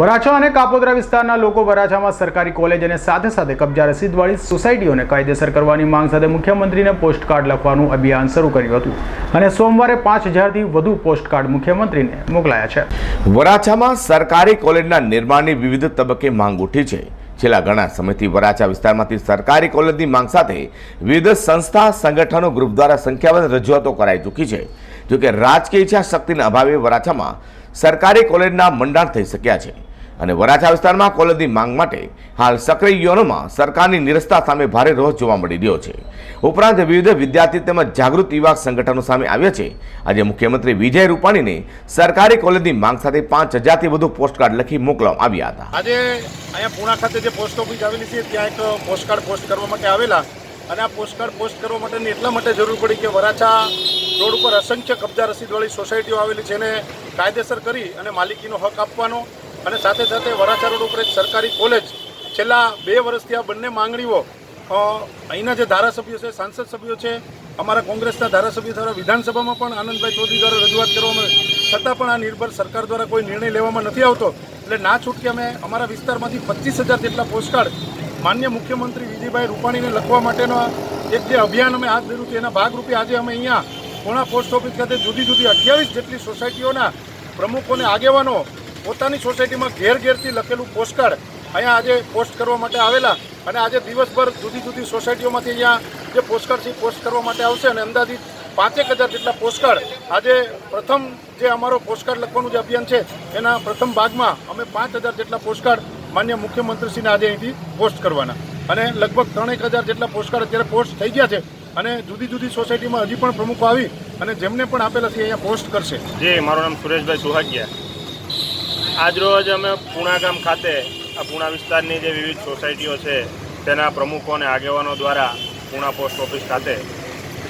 વરાછા અને કાપોદ્રા વિસ્તારના લોકો વરાછામાં સરકારી કોલેજ અને સાથે સાથે કબજા રસીદવાળી સોસાયટીઓને કાયદેસર કરવાની માંગ સાથે મુખ્યમંત્રીને પોસ્ટકાર્ડ લખવાનું અભિયાન શરૂ કર્યું હતું. અને સોમવારે પાંચ હજારથી વધુ પોસ્ટકાર્ડ મુખ્યમંત્રીને મોકલાયા છે. વરાછામાં સરકારી કોલેજના નિર્માણની વિવિધ તબક્કે માંગ ઉઠી છે. છેલ્લા ઘણા સમયથી વરાછા વિસ્તારમાંથી સરકારી કોલેજની માંગ સાથે વિવિધ સંસ્થા, સંગઠનો, ગ્રુપ દ્વારા સંખ્યાબંધ રજૂઆતો કરાઈ ચૂકી છે. જોકે રાજકીય ઈચ્છા શક્તિના અભાવે વરાછામાં સરકારી કોલેજના મંડાણ થઈ શક્યા છે. અને વરાછા વિસ્તારમાં કોલેજની માંગ માટે હાલ સક્રિય યુવાનોમાં સરકારની નિરસ્તા સામે ભારે રોષ જોવા મળી રહ્યો છે. ઉપરાંત વિવિધ વિદ્યાર્થી તેમજ જાગૃત યુવા સંગઠનો સામે આવ્યા છે. આજે મુખ્યમંત્રી વિજય રૂપાણીને સરકારી કોલેજની માંગ સાથે પાંચ હજારથી વધુ પોસ્ટકાર્ડ લખી મોકલવામાં આવ્યા હતા. આજે અહીંયા પૂણા ખાતે જે પોસ્ટ ઓફિસ આવેલી છે, ત્યાં એક પોસ્ટકાર્ડ પોસ્ટ કરવા માટે આવેલા. અને આ પોસ્ટકાર્ડ પોસ્ટ કરવા માટેની એટલા માટે જરૂર પડી કે વરાછા રોડ ઉપર અસંખ્ય કબજા રસીદવાળી સોસાયટીઓ આવેલી છે. એને કાયદેસર કરી અને માલિકીનો હક આપવાનો અને સાથે સાથે વરાછા રોડ ઉપર એક સરકારી કોલેજ છેલ્લા બે વર્ષથી આ બંને માંગણીઓ અહીંના જે ધારાસભ્યો છે, સાંસદ સભ્યો છે, અમારા કોંગ્રેસના ધારાસભ્યો દ્વારા વિધાનસભામાં પણ આનંદભાઈ ચૌધરી દ્વારા રજૂઆત કરવામાં છતાં પણ આ નિર્ભર સરકાર દ્વારા કોઈ નિર્ણય લેવામાં નથી આવતો. એટલે ના છૂટકે અમે અમારા વિસ્તારમાંથી પચીસ હજાર જેટલા પોસ્ટકાર્ડ માન્ય મુખ્યમંત્રી વિજયભાઈ રૂપાણીને લખવા માટેનો એક જે અભિયાન અમે હાથ ધર્યું છે, એના ભાગરૂપે આજે અમે અહીંયા પૂણા પોસ્ટ ઓફિસ ખાતે જુદી જુદી અઠ્યાવીસ જેટલી સોસાયટીઓના પ્રમુખોને આગેવાનો પોતાની સોસાયટીમાં ઘેર ઘેરથી લખેલું પોસ્ટકાર્ડ અહીંયા આજે પોસ્ટ કરવા માટે આવેલા અને આજે દિવસભર જુદી જુદી સોસાયટીઓમાંથી અહીંયા જે પોસ્ટકાર્ડ છે પોસ્ટ કરવા માટે આવશે અને અંદાજિત પાંચેક હજાર જેટલા પોસ્ટકાર્ડ આજે પ્રથમ જે અમારો પોસ્ટકાર્ડ લખવાનું જે અભિયાન છે એના પ્રથમ ભાગમાં અમે પાંચ હજાર જેટલા પોસ્ટકાર્ડ માન્ય મુખ્યમંત્રીશ્રીને આજે અહીંથી પોસ્ટ કરવાના. અને લગભગ ત્રણેક હજાર જેટલા પોસ્ટકાર્ડ અત્યારે પોસ્ટ થઈ ગયા છે. અને જુદી જુદી સોસાયટીમાં હજી પણ પ્રમુખો આવી અને જેમને પણ આપેલા છે અહીંયા પોસ્ટ કરશે. જે, મારું નામ સુરેશભાઈ સુહાગિયા. આજરોજ અમે પૂણા ગામ ખાતે, આ પૂણા વિસ્તારની જે વિવિધ સોસાયટીઓ છે, તેના પ્રમુખો અને આગેવાનો દ્વારા પૂણા પોસ્ટ ઓફિસ ખાતે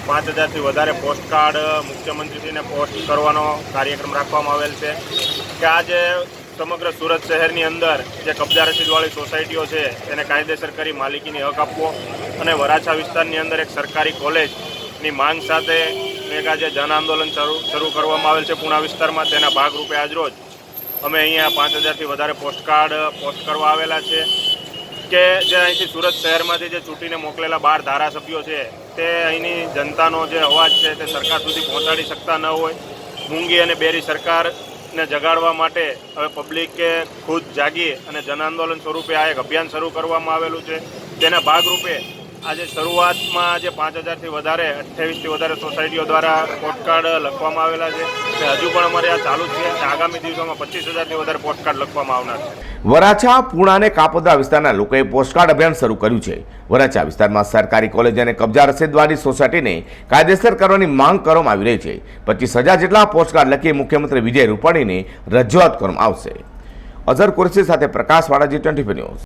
પાંચ હજારથી વધારે પોસ્ટકાર્ડ મુખ્યમંત્રીશ્રીને પોસ્ટ કરવાનો કાર્યક્રમ રાખવામાં આવેલ છે. કે આજે સમગ્ર સુરત શહેરની અંદર જે કબજા રસીદવાળી સોસાયટીઓ છે, એને કાયદેસર કરી માલિકીની હક આપવો. અને વરાછા વિસ્તારની અંદર એક સરકારી કોલેજની માંગ સાથે એક આજે જન આંદોલન શરૂ કરવામાં આવેલ છે પૂના વિસ્તારમાં. તેના ભાગરૂપે આજરોજ અમે અહીંયા પાંચ હજારથી વધારે પોસ્ટકાર્ડ પોસ્ટ કરવા આવેલા છે કે જે અહીંથી સુરત શહેરમાંથી જે ચૂંટીને મોકલેલા બાર ધારાસભ્યો છે, તે અહીંની જનતાનો જે અવાજ છે તે સરકાર સુધી પહોંચાડી શકતા ન હોય. મૂંગી અને બેરી સરકારને જગાડવા માટે હવે પબ્લિકે ખુદ જાગી અને જન આંદોલન સ્વરૂપે આ એક અભિયાન શરૂ કરવામાં આવેલું છે. તેના ભાગરૂપે આજે શરૂઆતમાં જે પાંચ હજારથી વધારે, અઠ્યાવીસથી વધારે સોસાયટીઓ દ્વારા પોસ્ટકાર્ડ લખવામાં આવેલા છે તે હજુ પણ અમારે આ ચાલુ છે અને આગામી દિવસોમાં પચીસ હજારથી વધારે પોસ્ટકાર્ડ લખવામાં આવનાર છે. વરાછા પૂણા અને કાપોદ્રા વિસ્તારના લોકોએ પોસ્ટકાર્ડ અભિયાન શરૂ કર્યું છે. વરાછા વિસ્તારમાં સરકારી કોલેજ અને કબજા રસીદવાળી સોસાયટીને કાયદેસર કરવાની માંગ કરવામાં આવી રહી છે. પચીસ હજાર જેટલા પોસ્ટકાર્ડ લખી મુખ્યમંત્રી વિજય રૂપાણીને રજૂઆત કરવામાં આવશે. અઝર કુરશી સાથે પ્રકાશ વાળાજી ટ્વેન્ટી ન્યૂઝ